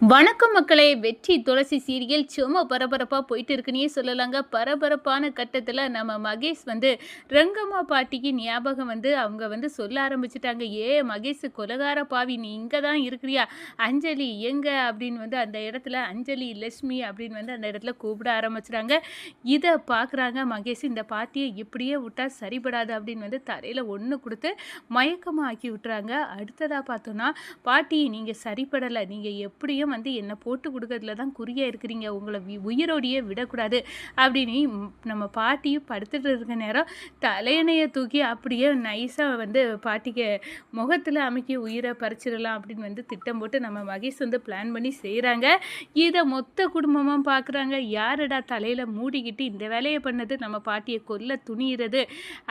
வணக்கம் மக்களே வெற்றி துளசி சீரியல் சும்மா பரபரப்பாக போயிட்டு இருக்குன்னே சொல்லலாங்க. பரபரப்பான கட்டத்தில் நம்ம மகேஷ் வந்து ரங்கம்மா பாட்டிக்கு ஞாபகம் வந்து அவங்க வந்து சொல்ல ஆரம்பிச்சிட்டாங்க. ஏ மகேஷ் கொலகார பாவி நீ இங்கே தான் இருக்கிறியா? அஞ்சலி எங்க? அப்படின்னு வந்து அந்த இடத்துல அஞ்சலி லட்சுமி அப்படின்னு வந்து அந்த இடத்துல கூப்பிட ஆரம்பிச்சிட்டாங்க. இதை பார்க்குறாங்க மகேஷ். இந்த பாட்டியை இப்படியே விட்டால் சரிபடாது அப்படின்னு வந்து தரையில் ஒன்று கொடுத்து மயக்கமாக ஆக்கி விட்டுறாங்க. அடுத்ததாக பார்த்தோன்னா பாட்டி நீங்கள் சரிப்படலை நீங்கள் எப்படியும் வந்து என்னை போட்டு கொடுக்கறதுல தான் குறியாக இருக்கிறீங்க. உங்களை உயிரோடையே விடக்கூடாது. அப்படின்னு நம்ம பாட்டியும் படுத்துட்டு இருக்க நேரம் தலையணையை தூக்கி அப்படியே நைஸாக வந்து பாட்டிக்கு முகத்தில் அமைக்கி உயிரை பறிச்சிடலாம் அப்படின்னு வந்து திட்டம் போட்டு நம்ம மகேஷ் வந்து பிளான் பண்ணி செய்கிறாங்க இதை மொத்த குடும்பமாக பார்க்குறாங்க யாருடா தலையில் மூடிக்கிட்டு இந்த வேலையை பண்ணது? நம்ம பாட்டியை கொல்ல துணியிறது.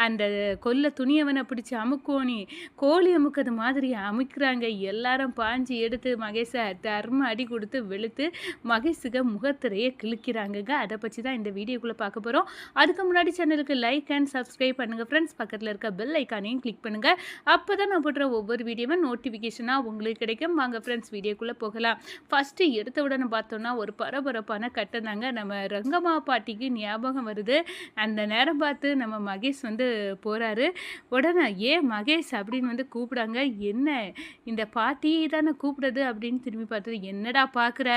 அந்த கொல்ல துணியவனை பிடிச்சி அமுக்கோணி கோழி அமுக்கிறது மாதிரி அமுக்கிறாங்க. எல்லாரும் பாஞ்சு எடுத்து மகேஷை தர்ம அடி கொடுத்து வெளுத்து மகேஷுக்கு முகத்திரையை கிழிக்கிறாங்கங்க அதை பற்றி தான் இந்த வீடியோக்குள்ளே பார்க்க போகிறோம் அதுக்கு முன்னாடி சேனலுக்கு லைக் அண்ட் சப்ஸ்கிரைப் பண்ணுங்கள் ஃப்ரெண்ட்ஸ் பக்கத்தில் இருக்க பெல் ஐக்கானையும் கிளிக் பண்ணுங்கள் அப்போ தான் நான் போடுற ஒவ்வொரு வீடியோவும் நோட்டிஃபிகேஷனாக உங்களுக்கு கிடைக்கும். வாங்க ஃப்ரெண்ட்ஸ் வீடியோக்குள்ளே போகலாம். ஃபஸ்ட்டு எடுத்த உடனே பார்த்தோன்னா ஒரு பரபரப்பான கட்டம் தாங்க. நம்ம ரங்கம்மா பாட்டிக்கு ஞாபகம் வருது. அந்த நேரம் பார்த்து நம்ம மகேஷ் வந்து போகிறாரு உடனே ஏன் மகேஷ்? அப்படின்னு வந்து கூப்பிடாங்க. என்ன? இந்த பாட்டி தானே கூப்பிடுது அப்படின்னு திரும்பி பார்த்தது என்னடா பார்க்குற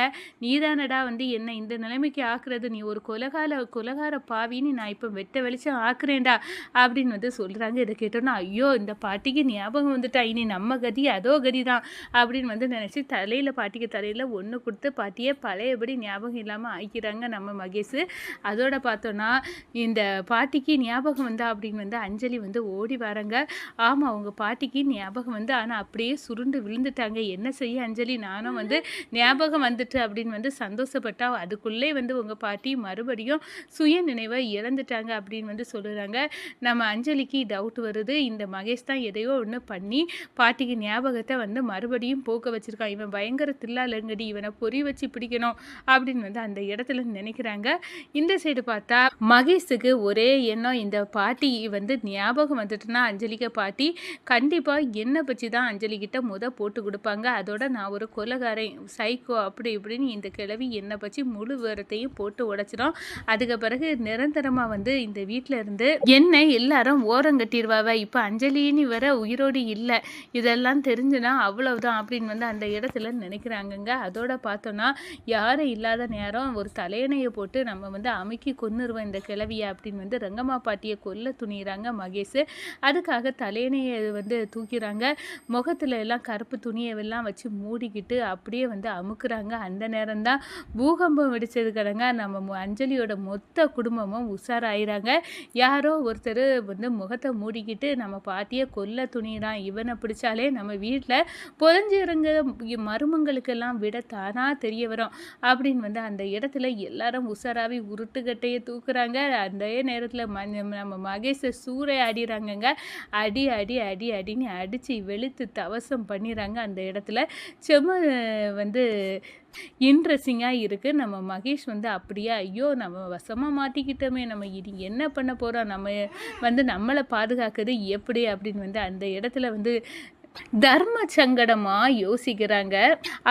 நீ தானடா வந்து என்னை இந்த நிலைமைக்கு ஆக்குறது? நீ ஒரு கொலகால கொலகார பாவின்னு நான் இப்போ வெட்ட வெளிச்சம் ஆக்குறேன்டா அப்படின்னு வந்து சொல்கிறாங்க இதை கேட்டோன்னா ஐயோ இந்த பாட்டிக்கு ஞாபகம் வந்துட்டா. இனி நம்ம கதி அதோ கதி தான் அப்படின்னு வந்து நினச்சி தலையில் பாட்டிக்கு தலையில் ஒன்று கொடுத்து பாட்டியே பழையபடி ஞாபகம் இல்லாமல் ஆக்கிறாங்க நம்ம மகேஷ். அதோட பார்த்தோன்னா இந்த பாட்டிக்கு ஞாபகம் வந்தா அப்படின்னு வந்து அஞ்சலி வந்து ஓடி வராங்க. ஆமாம் அவங்க பாட்டிக்கு ஞாபகம் வந்து ஆனால் அப்படியே சுருண்டு விழுந்துட்டாங்க. என்ன செய்ய அஞ்சலி? நானும் வந்து ஞாபகம் வந்துட்டு அப்படின்னு வந்து சந்தோஷப்பட்டா அதுக்குள்ளே வந்து உங்கள் பாட்டி மறுபடியும் சுய நினைவை இழந்துட்டாங்க அப்படின்னு வந்து சொல்லுறாங்க. நம்ம அஞ்சலிக்கு டவுட் வருது. இந்த மகேஷ் தான் எதையோ ஒன்று பண்ணி பாட்டிக்கு ஞாபகத்தை வந்து மறுபடியும் போக்க வச்சிருக்கான். இவன் பயங்கர தில்லாலங்கடி இவனை பொறி வச்சு பிடிக்கணும் அப்படின்னு வந்து அந்த இடத்துல நினைக்கிறாங்க. இந்த சைடு பார்த்தா மகேஷுக்கு ஒரே எண்ணம். இந்த பாட்டி வந்து ஞாபகம் வந்துட்டுனா அஞ்சலிக்க பாட்டி கண்டிப்பாக என்னை பற்றி தான் அஞ்சலிக்கிட்ட முத போட்டு கொடுப்பாங்க. அதோட நான் ஒரு கொலகாரன் சைக்கோ அப்படி இப்படின்னு இந்த கிழவி என்னை பற்றி முழு விவரத்தையும் போட்டு உடைச்சிடும். அதுக்கு பிறகு நிரந்தரமாக வந்து இந்த வீட்டில் இருந்து என்னை எல்லாரும் ஓரம் கட்டிடுவாவ? இப்போ அஞ்சலின்னு வர உயிரோடு இல்லை. இதெல்லாம் தெரிஞ்சுனா அவ்வளவுதான் அப்படின்னு வந்து அந்த இடத்துல நினைக்கிறாங்கங்க. அதோட பார்த்தோன்னா யாரும் இல்லாத நேரம் ஒரு தலையணையை போட்டு நம்ம வந்து அமைக்கி கொன்னுருவோம் இந்த கிழவியை அப்படின்னு வந்து ரங்கம்மா பாட்டியை கொல்ல துணிகிறாங்க மகேஷ். அதுக்காக தலையணையை வந்து தூக்கிறாங்க. முகத்துல எல்லாம் கருப்பு துணியை எல்லாம் வச்சு மூடிக்கிட்டு அப்படியே வந்து அமுக்குறாங்க. அந்த நேரம் தான் பூகம்பம் வெடிச்சது கடங்க நம்ம அஞ்சலியோட மொத்த குடும்பமும் உஷாராயிறாங்க. யாரோ ஒருத்தர் வந்து முகத்தை மூடிக்கிட்டு நம்ம பாட்டியை கொல்ல துணிதான் இவனை பிடிச்சாலே நம்ம வீட்டில் புதஞ்சிருங்க மருமங்களுக்கெல்லாம் விட தானாக தெரிய வரும். அப்படின்னு வந்து அந்த இடத்துல எல்லாரும் உஷாராவி உருட்டுக்கட்டையை தூக்குறாங்க. அந்த நேரத்தில் நம்ம மகேஷை சூறை ஆடிறாங்கங்க. அடி அடி அடி அடின்னு அடித்து வெளுத்து தவசம் பண்ணிடுறாங்க அந்த இடத்துல. செம்ம வந்து வந்து இன்ட்ரெஸ்டிங்காக இருக்குது நம்ம மகேஷ் வந்து அப்படியே? ஐயோ நம்ம வசமாக மாட்டிக்கிட்டோமே நம்ம இனி என்ன பண்ண போகிறோம் நம்ம வந்து நம்மளை பாதுகாக்கிறது எப்படி அப்படின்னு வந்து அந்த இடத்துல வந்து தர்ம சங்கடமாக யோசிக்கிறாங்க.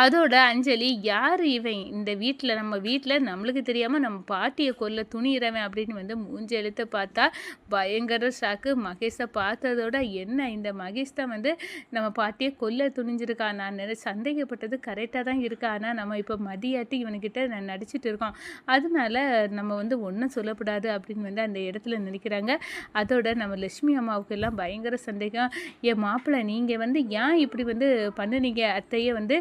அதோட அஞ்சலி யார் இவன்? இந்த வீட்டில் நம்ம வீட்டில் நம்மளுக்கு தெரியாமல் நம்ம பாட்டியை கொல்ல துணியிறவன்? அப்படின்னு வந்து மூஞ்சி எழுத்து பார்த்தா பயங்கர ஷாக்கு மகேஷை பார்த்ததோட என்ன இந்த மகேஷ் தான் வந்து நம்ம பாட்டியை கொல்ல துணிஞ்சிருக்கா? நான் நினை சந்தேகப்பட்டது கரெக்டாக தான் இருக்கா. ஆனால் நம்ம இப்போ மதியாட்டி இவனுக்கிட்ட நான் நடிச்சிட்டு இருக்கோம். அதனால நம்ம வந்து ஒன்றும் சொல்லக்கூடாது அப்படின்னு வந்து அந்த இடத்துல நினைக்கிறாங்க. அதோட நம்ம லட்சுமி அம்மாவுக்கு எல்லாம் பயங்கர சந்தேகம். என் மாப்பிள்ளை நீங்கள் வந்து வந்து ஏன் இப்படி வந்து பண்ணுனீங்க? அத்தையை வந்து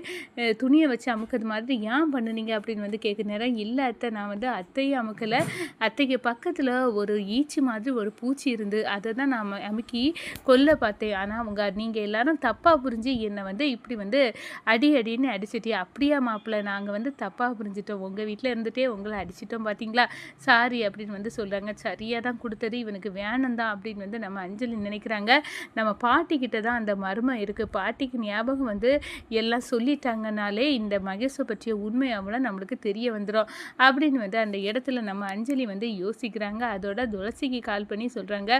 துணியை வச்சு அமுக்கிறது மாதிரி ஏன் பண்ணுனீங்க? அப்படின்னு வந்து கேட்குற நேரம் இல்லை அத்தை. நான் வந்து அத்தையை அமுக்கலை. அத்தைக்கு பக்கத்தில் ஒரு ஈச்சி மாதிரி ஒரு பூச்சி இருந்து அதை தான் நான் அமுக்கி கொல்ல பார்த்தேன். ஆனால் அவங்க நீங்கள் எல்லாரும் தப்பாக புரிஞ்சு என்னை வந்து இப்படி வந்து அடி அடின்னு அடிச்சிட்டே அப்படியா மாப்பிள்ள நாங்கள் வந்து தப்பாக புரிஞ்சிட்டோம். உங்கள் வீட்டில் இருந்துகிட்டே உங்களை அடிச்சிட்டோம் பார்த்தீங்களா? சாரி அப்படின்னு வந்து சொல்கிறாங்க சரியாக தான் கொடுத்தது. இவனுக்கு வேணும் தான் அப்படின்னு வந்து நம்ம அஞ்சலி நினைக்கிறாங்க. நம்ம பாட்டிக்கிட்ட தான் அந்த மர்ம இருக்குது பாட்டிக்கு ஞாபகம் வந்து எல்லாம் சொல்லிட்டாங்கனாலே இந்த மகேஷை பற்றிய உண்மை அவளை நம்மளுக்கு தெரிய வந்துடும் அப்படின்னு வந்து அந்த இடத்துல நம்ம அஞ்சலி வந்து யோசிக்கிறாங்க. அதோட துளசிக்கு கால் பண்ணி சொல்கிறாங்க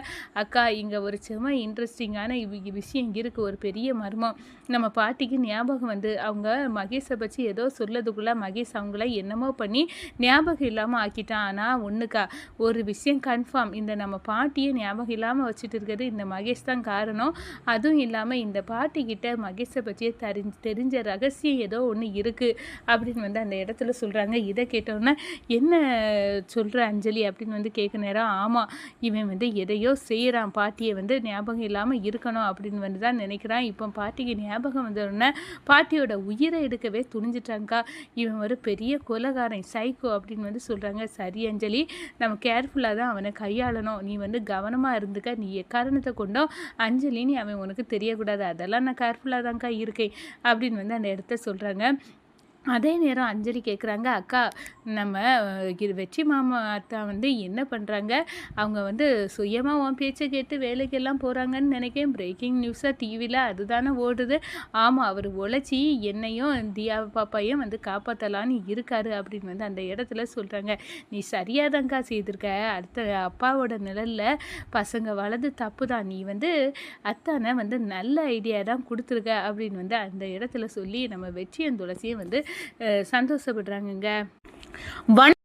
அக்கா இங்கே ஒரு செம இன்ட்ரெஸ்டிங்கான இவ் விஷயம் இருக்குது ஒரு பெரிய மர்மம். நம்ம பாட்டிக்கு ஞாபகம் வந்து அவங்க மகேஷை பற்றி ஏதோ சொல்லதுக்குள்ளே மகேஷ் அவங்கள என்னமோ பண்ணி ஞாபகம் இல்லாமல் ஆக்கிட்டான். ஆனால் ஒன்றுக்கா ஒரு விஷயம் கன்ஃபார்ம் இந்த நம்ம பாட்டியை ஞாபகம் இல்லாமல் வச்சுட்டு இருக்கிறது இந்த மகேஷ் தான் காரணம். அதுவும் இல்லாமல் இந்த பாட்டிக்கிட்ட மகேஷை பற்றியே தெரிஞ்ச தெரிஞ்ச ரகசியம் ஏதோ ஒன்று இருக்குது அப்படின்னு வந்து அந்த இடத்துல சொல்கிறாங்க இதை கேட்டோன்னே என்ன சொல்கிற அஞ்சலி? அப்படின்னு வந்து கேட்க நேரம் ஆமாம் இவன் வந்து எதையோ செய்கிறான் பாட்டியை வந்து ஞாபகம் இல்லாமல் இருக்கணும். அப்படின்னு வந்து தான் நினைக்கிறான். இப்போ பாட்டிக்கு ஞாபகம் வந்தோடனே பாட்டியோட உயிரை எடுக்கவே துணிஞ்சிட்டாங்கக்கா இவன் ஒரு பெரிய கொலகாரன் சைக்கோ அப்படின்னு வந்து சொல்கிறாங்க சரி அஞ்சலி நம்ம கேர்ஃபுல்லாக தான் அவனை கையாளணும். நீ வந்து கவனமாக இருந்துக்க. நீ எக்காரணத்தை கொண்டோ அஞ்சலின்னு அவன் உனக்கு தெரியக்கூடாது. அதெல்லாம் நான் கேர்ஃபுல்லாக தான்க்கா இருக்கேன் அப்படின்னு வந்து அந்த இடத்த சொல்கிறாங்க அதே நேரம் அஞ்சலி கேட்குறாங்க அக்கா நம்ம இது வெற்றி மாமா அத்தா வந்து என்ன பண்ணுறாங்க அவங்க வந்து சுயமாக உன் பேச்சை கேட்டு வேலைக்கெல்லாம் போகிறாங்கன்னு நினைக்கிறேன். பிரேக்கிங் நியூஸாக டிவியில் அதுதானே ஓடுது. ஆமாம் அவர் உழைச்சி என்னையும் தியா பாப்பாவையும் வந்து காப்பாற்றலான்னு இருக்காரு அப்படின்னு வந்து அந்த இடத்துல சொல்கிறாங்க நீ சரியாக தான்க்கா செய்திருக்க. அடுத்த அப்பாவோட நிழலில் பசங்க வளர்ந்து தப்பு தான் நீ வந்து அத்தானை வந்து நல்ல ஐடியா தான் கொடுத்துருக்க அப்படின்னு வந்து அந்த இடத்துல சொல்லி நம்ம வெற்றியன் துளசியும் வந்து சந்தோஷப்படுறாங்கங்க. வன்